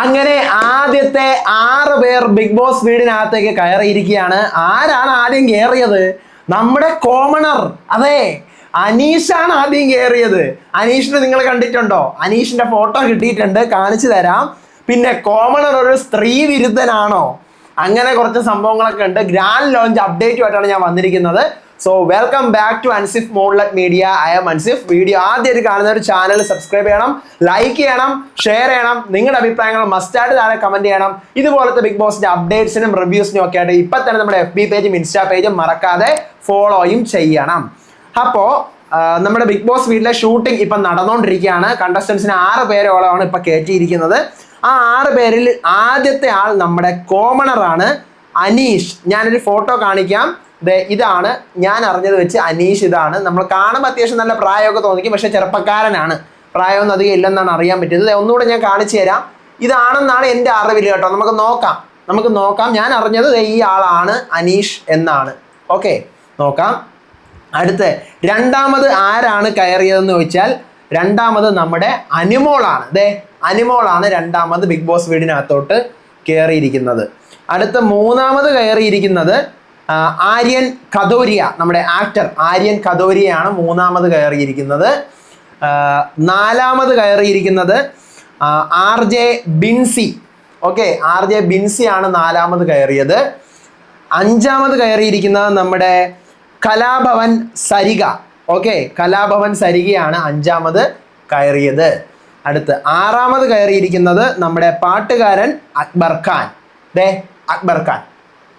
അങ്ങനെ ആദ്യത്തെ ആറ് പേർ ബിഗ് ബോസ് വീടിനകത്തേക്ക് കയറിയിരിക്കുകയാണ്. ആരാണ് ആദ്യം കയറിയത് നമ്മുടെ കോമണർ. അതെ അനീഷാണ് ആദ്യം കയറിയത് അനീഷിനെ നിങ്ങൾ കണ്ടിട്ടുണ്ടോ? അനീഷിന്റെ ഫോട്ടോ കിട്ടിയിട്ടുണ്ട് കാണിച്ചു തരാം. പിന്നെ കോമണർ ഒരു സ്ത്രീ വിരുദ്ധനാണോ? അങ്ങനെ കുറച്ച് സംഭവങ്ങളൊക്കെ ഉണ്ട്. ഗ്രാൻഡ് ലോഞ്ച് അപ്ഡേറ്റുമായിട്ടാണ് ഞാൻ വന്നിരിക്കുന്നത്. So welcome back to Ansif മോഡ്ലറ്റ് media I'm Ansif video ആദ്യമായിട്ട് കാണുന്ന ഒരു ചാനൽ സബ്സ്ക്രൈബ് ചെയ്യണം ലൈക്ക് ചെയ്യണം ഷെയർ ചെയ്യണം. നിങ്ങളുടെ അഭിപ്രായങ്ങൾ മസ്റ്റായിട്ട് താഴെ കമന്റ് ചെയ്യണം. ഇതുപോലത്തെ ബിഗ് ബോസിന്റെ അപ്ഡേറ്റ്സിനും റിവ്യൂസിനും ഒക്കെ ആയിട്ട് ഇപ്പൊ തന്നെ നമ്മുടെ എഫ് ബി പേജും ഇൻസ്റ്റാ പേജും മറക്കാതെ ഫോളോയും ചെയ്യണം. അപ്പോ നമ്മുടെ ബിഗ് ബോസ് വീട്ടിലെ ഷൂട്ടിംഗ് ഇപ്പം നടന്നുകൊണ്ടിരിക്കുകയാണ് കണ്ടസ്റ്റൻസിന് ആറ് പേരോളമാണ് ഇപ്പൊ കയറ്റിയിരിക്കുന്നത് ആ ആറ് പേരിൽ ആദ്യത്തെ ആൾ നമ്മുടെ കോമണറാണ് അനീഷ്. ഞാനൊരു ഫോട്ടോ കാണിക്കാം. ഇതാണ്. ഞാൻ അറിഞ്ഞത് വെച്ച് അനീഷ് ഇതാണ്. നമ്മൾ കാണുമ്പോൾ അത്യാവശ്യം നല്ല പ്രായമൊക്കെ തോന്നിക്കും. പക്ഷെ ചെറുപ്പക്കാരനാണ്. പ്രായമൊന്നും അധികം ഇല്ലെന്നാണ് അറിയാൻ പറ്റിയത് ഒന്നുകൂടെ ഞാൻ കാണിച്ചു തരാം. ഇതാണെന്നാണ് എന്റെ അറിവിൽ കേട്ടോ. നമുക്ക് നോക്കാം. നമുക്ക് നോക്കാം. ഞാൻ അറിഞ്ഞത് ഈ ആളാണ് അനീഷ് എന്നാണ്. ഓക്കെ നോക്കാം. അടുത്ത് രണ്ടാമത് ആരാണ് കയറിയതെന്ന് ചോദിച്ചാൽ രണ്ടാമത് നമ്മുടെ അനിമോളാണ്. ദേ അനിമോളാണ് രണ്ടാമത് ബിഗ് ബോസ് വീടിനകത്തോട്ട് കയറിയിരിക്കുന്നത് അടുത്ത മൂന്നാമത് കയറിയിരിക്കുന്നത് ആര്യൻ കദോരിയ നമ്മുടെ ആക്ടർ ആര്യൻ കദോരിയാണ് മൂന്നാമത് കയറിയിരിക്കുന്നത്. നാലാമത് കയറിയിരിക്കുന്നത് R J Binsi. Okay R J Binsi ആണ് നാലാമത് കയറിയത്. അഞ്ചാമത് കയറിയിരിക്കുന്നത് നമ്മുടെ കലാഭവൻ സരിക ഓക്കെ കലാഭവൻ സരികയാണ് അഞ്ചാമത് കയറിയത്. അടുത്ത് ആറാമത് കയറിയിരിക്കുന്നത് നമ്മുടെ പാട്ടുകാരൻ അക്ബർ ഖാൻ. ദേ അക്ബർ ഖാൻ.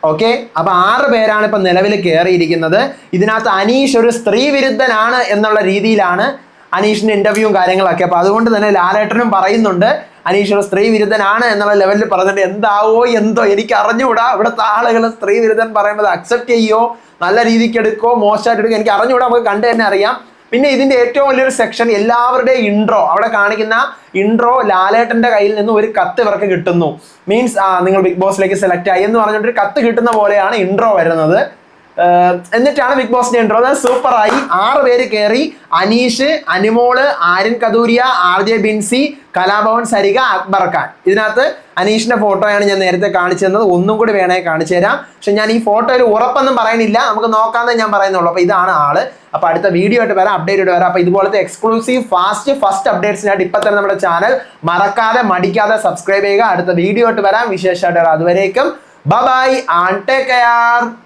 ഓക്കെ അപ്പൊ ആറ് പേരാണ് ഇപ്പൊ നിലവിൽ കയറിയിരിക്കുന്നത്. ഇതിനകത്ത് അനീഷ് ഒരു സ്ത്രീ വിരുദ്ധനാണ് എന്നുള്ള രീതിയിലാണ് അനീഷിന്റെ ഇന്റർവ്യൂവും കാര്യങ്ങളൊക്കെ. അപ്പൊ അതുകൊണ്ട് തന്നെ ലാലേട്ടനും പറയുന്നുണ്ട് അനീഷ് ഒരു സ്ത്രീ വിരുദ്ധനാണ് എന്നുള്ള ലെവലിൽ പറഞ്ഞിട്ട് എന്താവോ എന്തോ എനിക്ക് അറിഞ്ഞുകൂടാ. ഇവിടുത്തെ ആളുകൾ സ്ത്രീ വിരുദ്ധൻ പറയുമ്പോൾ അക്സെപ്റ്റ് ചെയ്യോ? നല്ല രീതിക്ക് എടുക്കോ? മോശമായിട്ട് എടുക്കോ? എനിക്ക് അറിഞ്ഞുകൂടാ നമുക്ക് കണ്ടു തന്നെ അറിയാം. പിന്നെ ഇതിന്റെ ഏറ്റവും വലിയൊരു സെക്ഷൻ എല്ലാവരുടെയും ഇൻട്രോ അവിടെ കാണിക്കുന്ന ഇൻട്രോ ലാലേട്ടന്റെ കയ്യിൽ നിന്ന് ഒരു കത്ത് ഇവർക്ക് കിട്ടുന്നു. മീൻസ് നിങ്ങൾ ബിഗ് ബോസിലേക്ക് സെലക്ട് ആയി എന്ന് പറഞ്ഞിട്ട് ഒരു കത്ത് കിട്ടുന്ന പോലെയാണ് ഇൻട്രോ വരുന്നത്. എന്നിട്ടാണ് ബിഗ് ബോസിന്റെ ഇൻട്രോ അത് സൂപ്പറായി. ആറ് പേര് കയറി അനീഷ് അനിമോൾ ആര്യൻ കദൂരിയ ആർ ജെ ബിൻസി കലാഭവൻ സരിക അക്ബർ ഖാൻ. ഇതിനകത്ത് അനീഷിന്റെ ഫോട്ടോയാണ് ഞാൻ നേരത്തെ കാണിച്ചു തന്നത്. ഒന്നും കൂടി വേണേ കാണിച്ചു തരാം. പക്ഷെ ഞാൻ ഈ ഫോട്ടോയിൽ ഉറപ്പൊന്നും പറയുന്നില്ല. നമുക്ക് നോക്കാന്നേ ഞാൻ പറയുന്നുള്ളൂ. അപ്പൊ ഇതാണ് ആൾ. അപ്പൊ അടുത്ത വീഡിയോ ആയിട്ട് വരാം. അപ്ഡേറ്റ് ആയിട്ട് വരാം. അപ്പൊ ഇതുപോലത്തെ എക്സ്ക്ലൂസീവ് ഫാസ്റ്റ് ഫസ്റ്റ് അപ്ഡേറ്റ്സിനായിട്ട് ഇപ്പൊ തന്നെ നമ്മുടെ ചാനൽ മറക്കാതെ മടിക്കാതെ സബ്സ്ക്രൈബ് ചെയ്യുക. അടുത്ത വീഡിയോ ആയിട്ട് വരാം. വിശേഷമായിട്ട് വരാം. അതുവരേക്കും. By and take care